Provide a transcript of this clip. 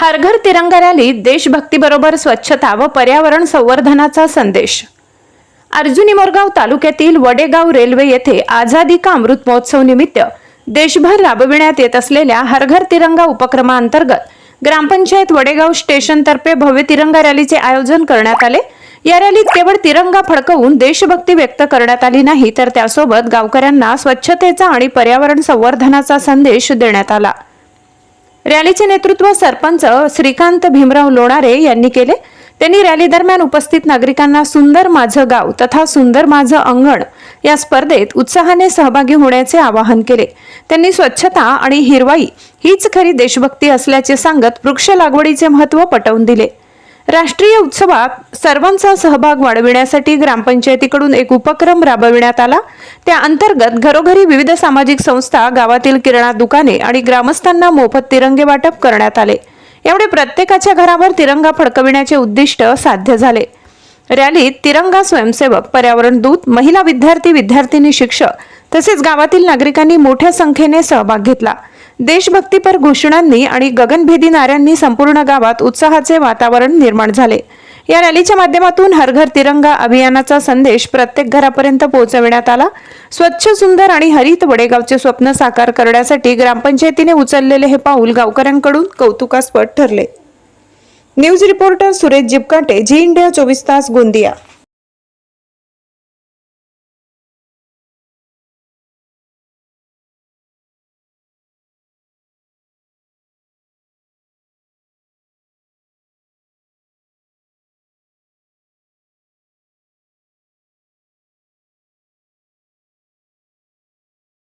हरघर तिरंगा रॅलीत देशभक्तीबरोबर स्वच्छता व पर्यावरण संवर्धनाचा संदेश. अर्जुनी मोरगाव तालुक्यातील वडेगाव रेल्वे येथे आझादी का अमृत महोत्सव निमित्त देशभर राबविण्यात येत असलेल्या हरघर तिरंगा उपक्रमाअंतर्गत ग्रामपंचायत वडेगाव स्टेशनतर्फे भव्य तिरंगा रॅलीचे आयोजन करण्यात आले. या रॅलीत केवळ तिरंगा फडकवून देशभक्ती व्यक्त करण्यात आली नाही तर त्यासोबत गावकऱ्यांना स्वच्छतेचा आणि पर्यावरण संवर्धनाचा संदेश देण्यात आला. रॅलीचे नेतृत्व सरपंच श्रीकांत भीमराव लोणारे यांनी केले. त्यांनी रॅली दरम्यान उपस्थित नागरिकांना सुंदर माझं गाव तथा सुंदर माझं अंगण या स्पर्धेत उत्साहाने सहभागी होण्याचे आवाहन केले. त्यांनी स्वच्छता आणि हिरवाई हीच खरी देशभक्ती असल्याचे सांगत वृक्ष लागवडीचे महत्त्व पटवून दिले. राष्ट्रीय उत्सवात सर्वांचा सहभाग वाढविण्यासाठी ग्रामपंचायतीकडून एक उपक्रम राबविण्यात आला. त्या अंतर्गत घरोघरी विविध सामाजिक संस्था गावातील किराणा दुकाने आणि ग्रामस्थांना मोफत तिरंगे वाटप करण्यात आले. यामुळे प्रत्येकाच्या घरावर तिरंगा फडकविण्याचे उद्दिष्ट साध्य झाले. रॅलीत तिरंगा स्वयंसेवक पर्यावरण दूत महिला विद्यार्थी विद्यार्थिनी शिक्षक तसेच गावातील नागरिकांनी मोठ्या संख्येने सहभाग घेतला. देशभक्तीपर घोषणांनी आणि गगनभेदी नाऱ्यांनी संपूर्ण गावात उत्साहाचे वातावरण निर्माण झाले. या रॅलीच्या माध्यमातून हर घर तिरंगा अभियानाचा संदेश प्रत्येक घरापर्यंत पोहोचविण्यात आला. स्वच्छ सुंदर आणि हरित वडेगावचे स्वप्न साकार करण्यासाठी ग्रामपंचायतीने उचललेले हे पाऊल गावकऱ्यांकडून कौतुकास्पद ठरले. News reporter Suresh Jipkate Zee India चोवीस तास गोंदिया.